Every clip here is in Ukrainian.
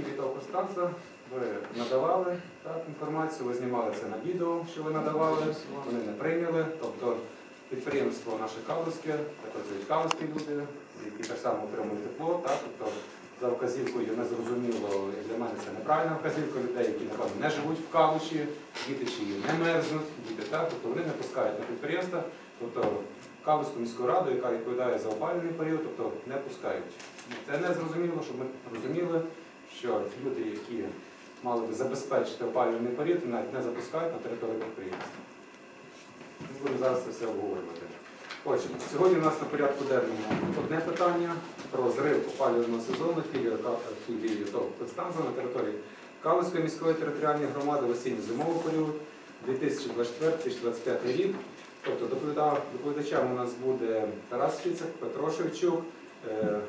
філії та Констанца ви надавали так, інформацію, ви знімали це на відео, що ви надавали, вони не прийняли. Тобто підприємство наше Кавловське, працюють кавловські люди, які так само отримують тепло. Так, тобто за вказівкою незрозуміло, як для мене це неправильна вказівка людей, які напевно не живуть в Калуші, діти чиї не мерзнуть, діти так, тобто вони не пускають на підприємства, тобто Кавську міську раду, яка відповідає за опалювальний період, тобто не пускають. Це не зрозуміло, щоб ми розуміли, що люди, які мали би забезпечити опалювальний період, навіть не запускають на території підприємства. Ми будемо зараз це все обговорювати. Отже, сьогодні у нас на порядку денному одне питання про зрив опалювального сезону філії ТОВ «Констанза» на території Калицької міської територіальної громади в осінньо-зимовий період 2024-2025 рік. Тобто доповіда- доповідачем у нас буде Тарас Фіцик, Петро Шевчук. Е,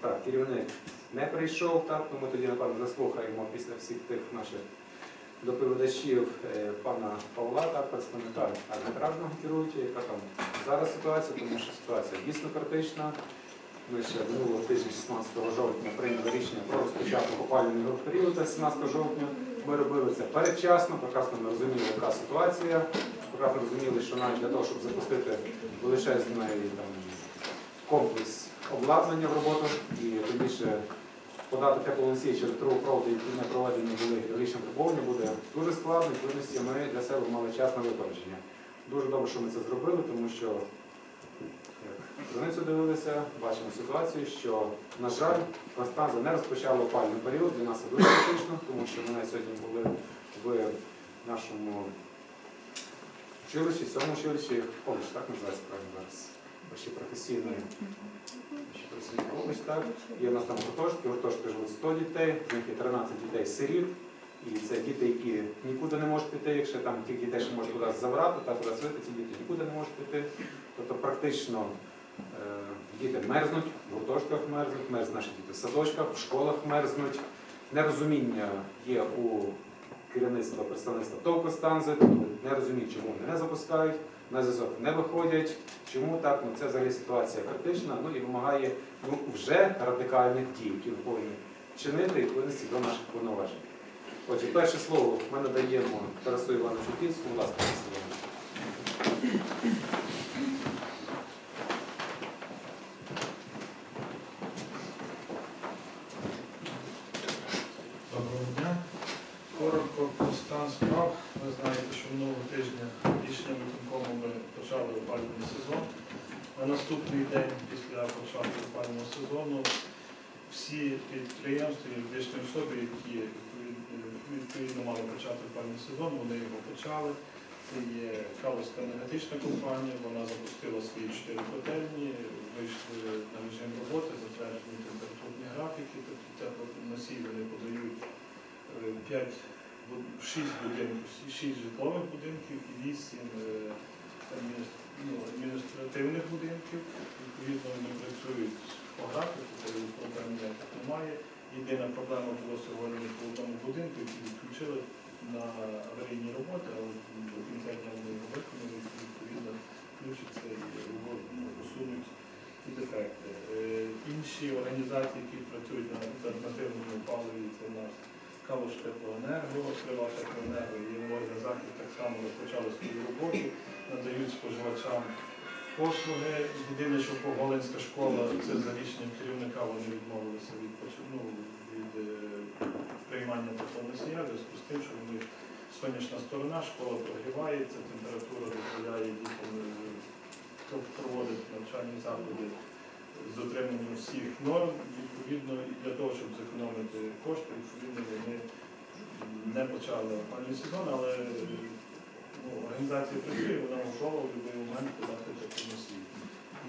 Так, керівник не прийшов, так, тому тоді, напевно, заслухаємо після всіх тих наших доповідачів е, пана Павла, так, представника арбітражного керуючого, яка там зараз ситуація, тому що ситуація дійсно критична. Ми ще минулого тижня, 16 жовтня, прийняли рішення про розпочаток опалювального періоду 17 жовтня. Ми робили це передчасно, прекрасно ми розуміли, яка ситуація. Прекрасно розуміли, що навіть для того, щоб запустити величезний там, комплекс обладнання в роботу і тим більше подати теплоносії через трубопроводи, які не проведені були гідравлічне трубовання, буде дуже складно, відповідності ми для себе мали час на випередження. Дуже добре, що ми це зробили, тому що як дивилися, бачимо ситуацію, що, на жаль, Констанза не розпочала опальний період. Для нас це дуже критично, тому що навіть сьогодні були в нашому училищі, сьомому училищі, коледж, так називається правильно зараз, ще професійної. ще так. І у нас там гуртожитки, гуртожитки живуть 100 дітей, з них є 13 дітей сиріт. І це діти, які нікуди не можуть піти, якщо там тих дітей, що можуть кудись забрати, та кудись вийти, ці діти нікуди не можуть піти. Тобто практично е, діти мерзнуть, в гуртожитках мерзнуть, мерзнуть наші діти в садочках, в школах мерзнуть. Нерозуміння є у керівництва представництва ТОВ Костанзи, не розуміють, чому вони не запускають, на зв'язок не виходять. Чому так? Ну це взагалі ситуація критична, ну і вимагає ну, вже радикальних дій, які ми повинні чинити і відповідності до наших повноважень. Отже, перше слово ми надаємо Тарасу Івановичу Кінському, будь ласка. Доброго дня. Коротко про стан справ. Ви знаєте, що минулого тижня рішенням виконкому ми почали опалювальний сезон. На наступний день після початку опалювального сезону всі підприємства, і юридичні особи, які відповідно, відповідно мали почати опалювальний сезон, вони його почали. Це є Калузька енергетична компанія, вона запустила свої чотири котельні, вийшли на режим роботи, затверджені температурні графіки, тобто теплоносії вони подають 5, 6 будинків, 6 житлових будинків і 8 ну, адміністративних будинків. Відповідно, вони працюють по графіку, тобто проблем ніяких немає. Єдина проблема була сьогодні по одному будинку, який відключили на аварійні роботи, але до кінця дня вони виконали, відповідно включаться і ну, усунуть ці дефекти. Інші організації, які працюють на альтернативному паливі, це у нас Калуш Теплоенерго, Крива Теплоенерго і Захід само розпочали свою роботу, надають споживачам послуги. Єдине, що Волинська школа, це за рішенням керівника, вони відмовилися від, ну, від е, приймання в зв'язку з тим, що вони сонячна сторона, школа прогрівається, температура дозволяє дітям е, про- проводити навчальні заходи з дотриманням всіх норм, відповідно, для того, щоб зекономити кошти, відповідно, вони не почали опальний сезон, але ну, організація працює, вона готова в будь-який момент подати теплоносії.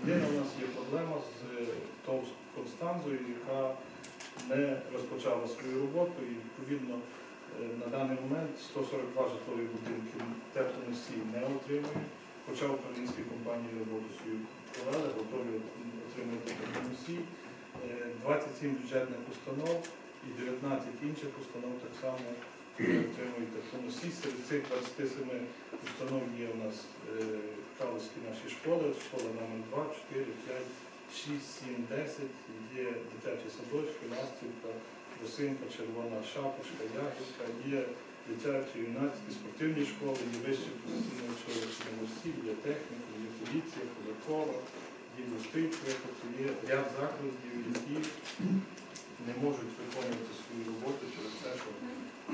Єдина у нас є проблема з ТОВ Констанзою, яка не розпочала свою роботу і відповідно е, на даний момент 142 житлові будинки теплоносії не отримують, хоча українські компанії роботу свою провели, готові отримати теплоносії. Е, 27 бюджетних установ і 19 інших установ так само отримують теплоносії. Серед цих 27 установ є у нас е, Калузькі наші школи, школа номер 2, 4, 5, 6, 7, 10, є дитячі садочки, Ластівка, росинка, червона шапочка, ягідка, є дитячі, юнацькі, спортивні школи, є вищі професійні училища, морські, є техніка, є поліція, податкова, є тобто є ряд закладів, які не можуть виконувати свою роботу через те, що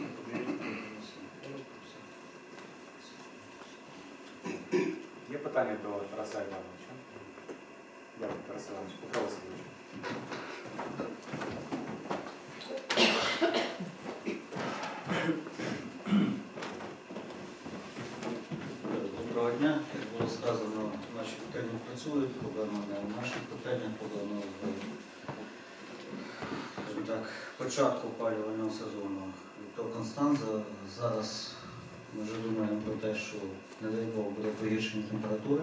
не подають. Є питання до Тараса Івановича? Дякую, Тарас Іванович. Петро Васильович. Доброго дня. Як було сказано, наші питання працюють, проблема не в наших питаннях, проблема в скажімо так, початку опалювального сезону. То Констанза зараз ми вже думаємо про те, що не дай Бог буде погіршення температури.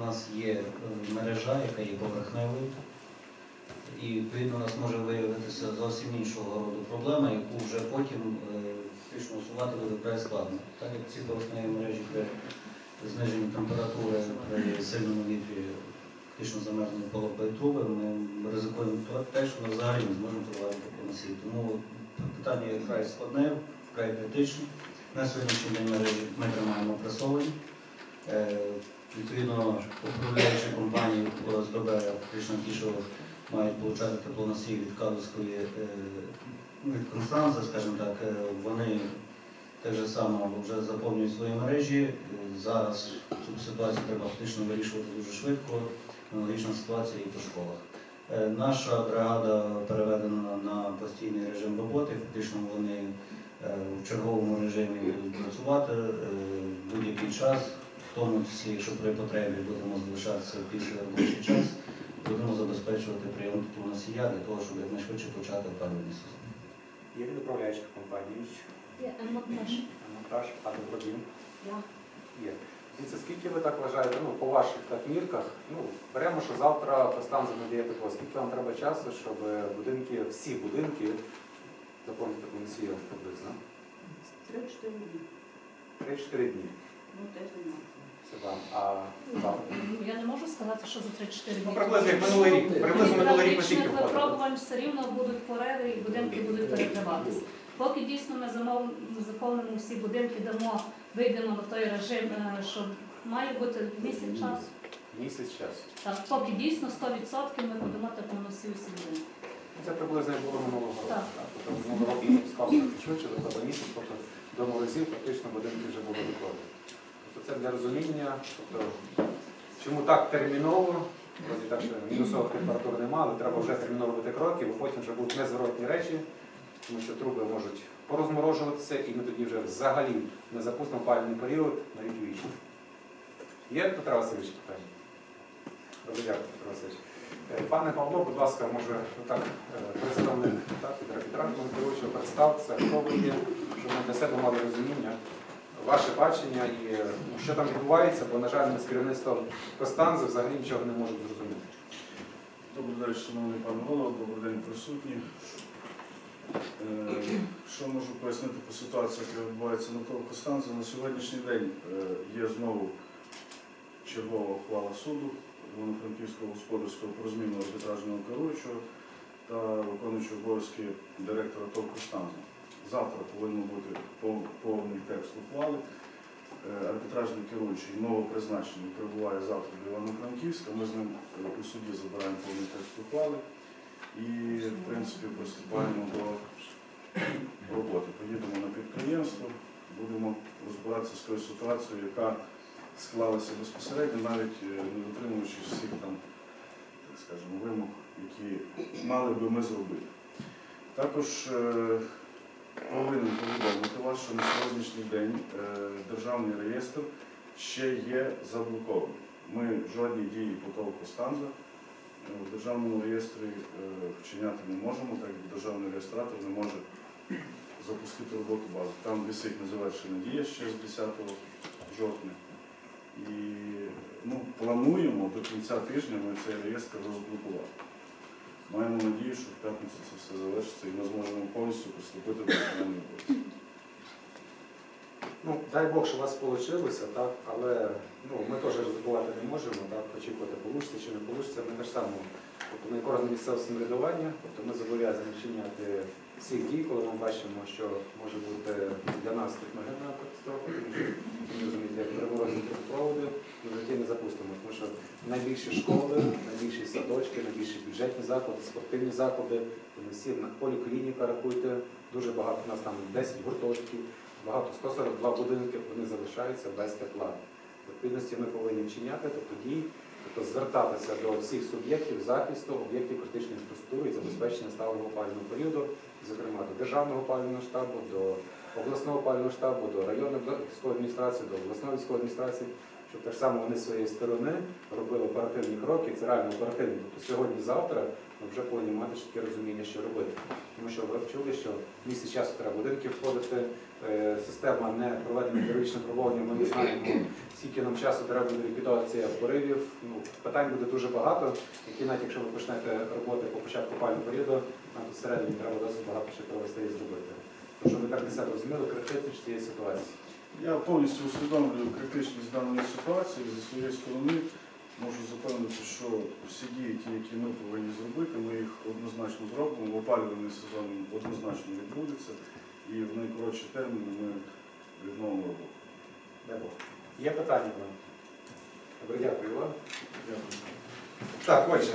У нас є е, мережа, яка є поверхневою. І відповідно у нас може виявитися зовсім іншого роду проблема, яку вже потім е, фактично усувати буде вкрай складно. Так як ці поверхневі мережі при зниженні температури при сильному вітрі фактично замерзли полопають труби, ми ризикуємо те, що ми взагалі не зможемо проводити по. Тому питання вкрай складне, вкрай критичне. На сьогоднішній день ми тримаємо пресовані. Е, Відповідно, управляючі компанії ОСББ, фактично ті, що мають отримати теплоносії від Калузької, е, від Констанзи, скажімо так, е, вони так же само вже заповнюють свої мережі. Зараз цю ситуацію треба фактично вирішувати дуже швидко. Аналогічна ситуація і по школах. Е, Наша бригада переведена на постійний режим роботи. Фактично вони е, в черговому режимі будуть працювати е, будь-який час, в тому числі, якщо при потребі будемо залишатися після робочий час, будемо забезпечувати прийом теплоносія для того, щоб якнайшвидше почати опалювальний сезон. Є від управляючих компаній. Я монтаж. Монтаж, а добродім. Я. Є. Дивіться, скільки ви так вважаєте, ну, по ваших так мірках, ну, беремо, що завтра Костанза надає тепло. Скільки вам треба часу, щоб будинки, всі будинки заповнити комісію приблизно? Три-чотири дні. 3-4 дні. Ну. Це вам. А вам? Ну, Я не можу сказати, що за 3-4 дні. Ну, приблизно як минулий рік. Приблизно минулий рік Практичних оскільки випробувань все рівно будуть пориви і будинки будуть перекриватися. Поки дійсно ми замов... заповнимо всі будинки, дамо, вийдемо на той режим, е, що має бути місяць часу. Місяць часу. Так, поки дійсно 100% ми будемо теплоносі всі будинки. Це приблизно було минулого року. Так. Тобто минулого року ми запускали швидше, до місяць, тобто до морозів фактично будинки вже були готові. Тобто це для розуміння, тобто, чому так терміново, вроді так, що мінусових температур немає, але треба вже терміново робити кроки, бо потім вже будуть незворотні речі, тому що труби можуть порозморожуватися, і ми тоді вже взагалі не запустимо пальний період на рік вічно. Є Петро Васильович питання? Добре, дякую, Петро Васильович. Е, Пане Павло, будь ласка, може так, е, представник так, Петра Петра Монтовича, представтеся, хто ви є, щоб ми для себе мали розуміння, ваше бачення і е, ну, що там відбувається, бо, на жаль, ми з керівництвом Костанзи взагалі нічого не можемо зрозуміти. Добрий день, шановний пан голова, добрий день присутні. Е, Що можу пояснити по ситуації, яка відбувається навколо Костанзи? На сьогоднішній день е, є знову чергова ухвала суду Івано-Франківського господарського про зміну арбітражного керуючого та виконуючого обов'язки директора ТОВ Костанзи. Завтра повинен бути повний текст ухвали. Е, Арбітражний керуючий новопризначений прибуває завтра до Івано-Франківська. Ми з ним у суді забираємо повний текст ухвали і, в принципі, приступаємо до роботи. Поїдемо на підприємство, будемо розбиратися з тою ситуацією, яка склалася безпосередньо, навіть е, не дотримуючись всіх там, так скажемо, вимог, які мали би ми зробити. Також е, повинен повідомити вас, що на сьогоднішній день е, державний реєстр ще є заблокований. Ми жодні дії по толку станза в державному реєстрі е, вчиняти не можемо, так як державний реєстратор не може запустити роботу бази. Там висить незавершена дія ще з 10 жовтня. І ну, плануємо до кінця тижня ми цей реєстр розблокувати. Маємо надію, що в п'ятницю це все завершиться і ми зможемо повністю приступити до виконання роботи. Ну, дай Бог, що у вас вийшло, так, але ну, ми теж ризикувати не можемо, так, очікувати, вийде чи не вийде. Ми так само Тобто ми як орган місцевого самоврядування, тобто ми зобов'язані вчиняти всіх дій, коли ми бачимо, що може бути для нас техногенна катастрофа, тому що розумієте, як переморозні трубопроводи, ми в житті не запустимо, тому що найбільші школи, найбільші садочки, найбільші бюджетні заклади, спортивні заклади, вони всі на поліклініка рахуйте, дуже багато, у нас там 10 гуртожитків, багато 142 будинки, вони залишаються без тепла. Відповідності ми повинні вчиняти, тобто дії, тобто звертатися до всіх суб'єктів захисту, об'єктів критичної інфраструктури і забезпечення сталого опалювального періоду, зокрема до державного опалювального штабу, до обласного опалювального штабу, до районної військової адміністрації, до обласної військової адміністрації, щоб так само вони з своєї сторони робили оперативні кроки, це реально оперативні. Тобто сьогодні-завтра ми вже повинні мати чітке розуміння, що робити. Тому що ви чули, що місяць часу треба будинки входити, е, система не проведення героїчне пробування, ми не знаємо, скільки нам часу треба буде ліквідація поривів. Ну, питань буде дуже багато, які навіть якщо ви почнете роботи по початку пального періоду, нам тут всередині треба досить багато ще провести і зробити. Тому що ви так для себе розуміли критичність цієї ситуації. Я повністю усвідомлюю критичність даної ситуації зі своєї сторони. Можу запевнити, що всі дії, ті, які ми повинні зробити, ми їх однозначно зробимо. Опалювальний сезон однозначно відбудеться і в найкоротші терміни ми відновимо роботу. Дай Бог. Є питання вам? Добре, дякую вам. Дякую. Так, отже,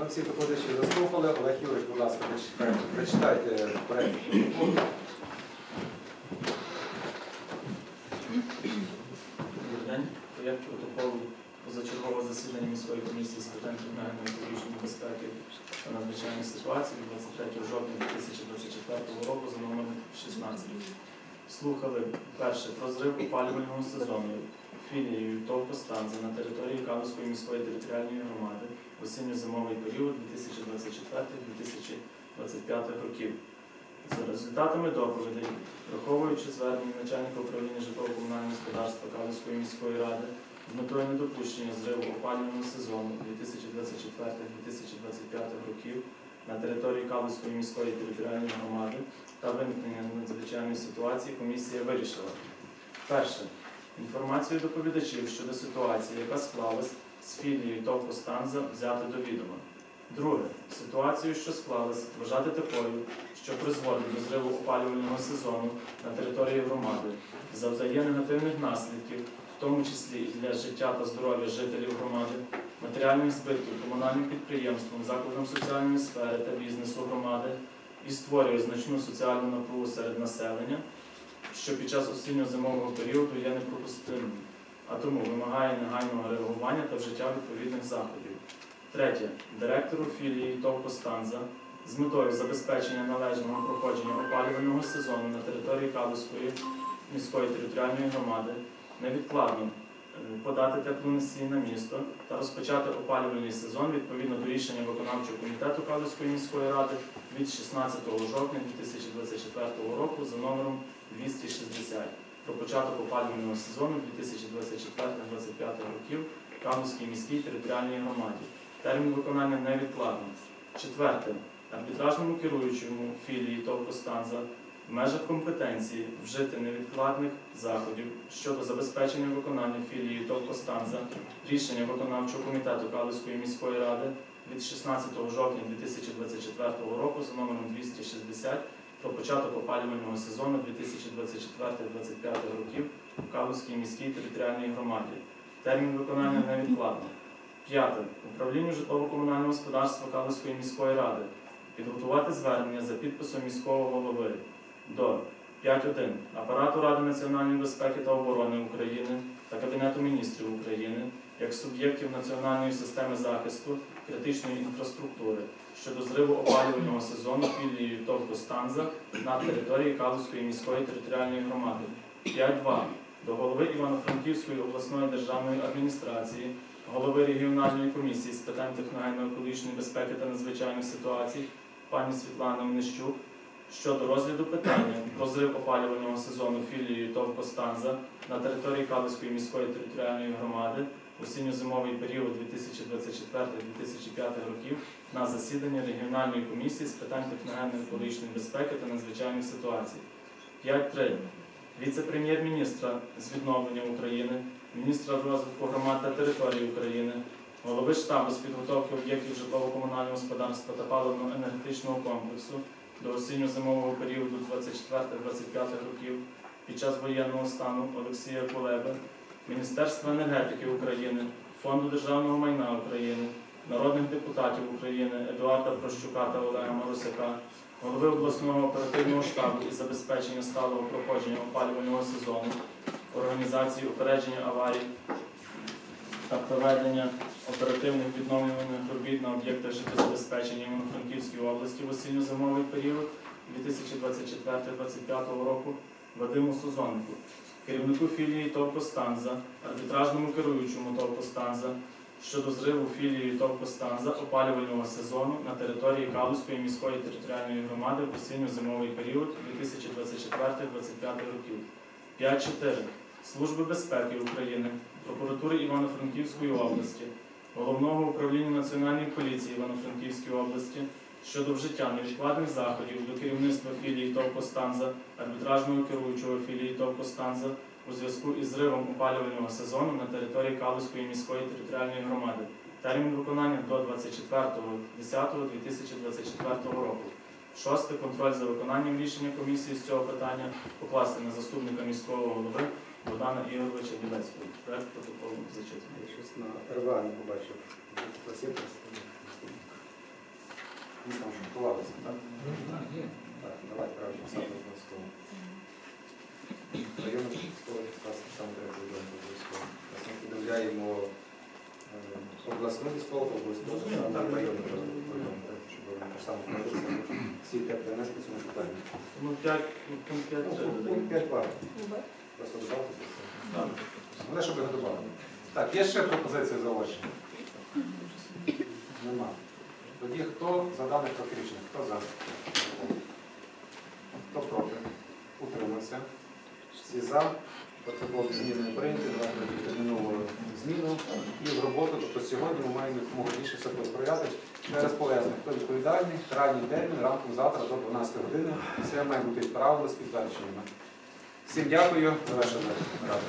ми всі доповідачі заслухали. Олег Юрич, будь ласка, прочитайте, прочитайте проект протоколу. Добрий день. Проєкт позачергового засідання міської комісії з питань кримінальної екологічної безпеки та надзвичайних ситуацій від 23 жовтня 2024 року за номером 16. Слухали перше про зрив опалювального сезону філією ТОВ «Костанза» на території Калуської міської територіальної громади осінньо-зимовий період 2024-2025 років. За результатами доповідей Враховуючи звернення начальника управління житлово-комунального господарства Калинської міської ради метою недопущення зриву опалювального сезону 2024-2025 років на території Калинської міської територіальної громади та виникнення надзвичайної ситуації, комісія вирішила. Перше. Інформацію доповідачів щодо ситуації, яка склалась з філією ТОВ «Костанза» взяти до відома. Друге. Ситуацію, що склалась, вважати такою, що призводить до зриву опалювального сезону на території громади, завдає негативних наслідків, в тому числі і для життя та здоров'я жителів громади, матеріальних збитків комунальним підприємствам, закладам соціальної сфери та бізнесу громади і створює значну соціальну напругу серед населення, що під час осінньо-зимового періоду є непропустимим, а тому вимагає негайного реагування та вжиття відповідних заходів. Третє. Директору філії ТОВ «Костанза» з метою забезпечення належного проходження опалювального сезону на території Калузької міської територіальної громади невідкладно е, подати теплоносій на місто та розпочати опалювальний сезон відповідно до рішення виконавчого комітету Калузької міської ради від 16 жовтня 2024 року за номером 260 про початок опалювального сезону 2024-2025 років в Калузькій міській територіальній громаді. Термін виконання невідкладний. Четверте. Арбітражному керуючому філії ТОВ «Костанза» в межах компетенції вжити невідкладних заходів щодо забезпечення виконання філії ТОВ «Костанза» рішення виконавчого комітету Калузької міської ради від 16 жовтня 2024 року за номером 260 про початок опалювального сезону 2024-2025 років в Калузькій міській територіальній громаді. Термін виконання невідкладний. П'яте. Управлінню житлово-комунального господарства Калузької міської ради. Підготувати звернення за підписом міського голови. До. 5.1 Апарату Ради національної безпеки та оборони України та Кабінету міністрів України як суб'єктів національної системи захисту критичної інфраструктури щодо зриву опалювального сезону філією ТОВ «Костанза» на території Калузької міської територіальної громади. 5.2 до голови Івано-Франківської обласної державної адміністрації голови регіональної комісії з питань техногенно-екологічної безпеки та надзвичайних ситуацій пані Світлани Онищук щодо розгляду питання про зрив опалювального сезону філією ТОВ «Костанза» на території Калицької міської територіальної громади в осінньо-зимовий період 2024-2025 років на засідання регіональної комісії з питань техногенно-екологічної безпеки та надзвичайних ситуацій. 5.3. Віце-прем'єр-міністра з відновлення України міністра розвитку громад та територій України голови штабу з підготовки об'єктів житлово-комунального господарства та паливно-енергетичного комплексу до осінньо-зимового періоду 24-25 років під час воєнного стану Олексія Кулеби, Міністерства енергетики України, Фонду державного майна України, народних депутатів України Едуарда Прощука та Олега Марусяка, голови обласного оперативного штабу із забезпечення сталого проходження опалювального сезону, організації упередження аварій та проведення оперативних відновлювальних робіт на об'єктах життєзабезпечення Івано-Франківській області в осінньо-зимовий період 2024-2025 року Вадиму Сузоннику, керівнику філії ТОВ «Костанза», арбітражному керуючому ТОВ «Костанза» щодо зриву філії ТОВ «Костанза» опалювального сезону на території Калузької міської територіальної громади в осінньо-зимовий період 2024-2025 років. 5.4. Служби безпеки України, прокуратури Івано-Франківської області, Головного управління Національної поліції Івано-Франківської області щодо вжиття невідкладних заходів до керівництва філії ТОВ «Костанза», арбітражного керуючого філії ТОВ «Костанза» у зв'язку із зривом опалювального сезону на території Калузької міської територіальної громади. Термін виконання до 24.10.2024 року. Шосте. Контроль за виконанням рішення комісії з цього питання покласти на заступника міського голови Богдана Ігоровича Білецького. Проект протоколу зачитаний. Я щось на РВА не побачив. Просив. Ну, там готувалися, так? Так, давай краще саме обов'язково. Районну школу там треба зробити обов'язково. Зараз Ми подивляємо е, обласну військову, обласну, там районну районну, так, само всі те принесли цьому питанню. Ну, 5, пункт 5 Ну, 5 варто. Просто додати. Так. Щоб його додали. Так, є ще пропозиції зауваження? Нема. Тоді хто за проект рішення? Хто за? Хто проти? Утримався. Всі за. Протокол зміни прийняти, давайте термінову зміну і в роботу. Тобто сьогодні ми маємо якомога більше все розпоряджати. Ще раз поясню, хто відповідальний, крайній термін, ранком завтра до 12 години. Все має бути відправлено з підтвердженнями. Всім дякую. Завершена рада.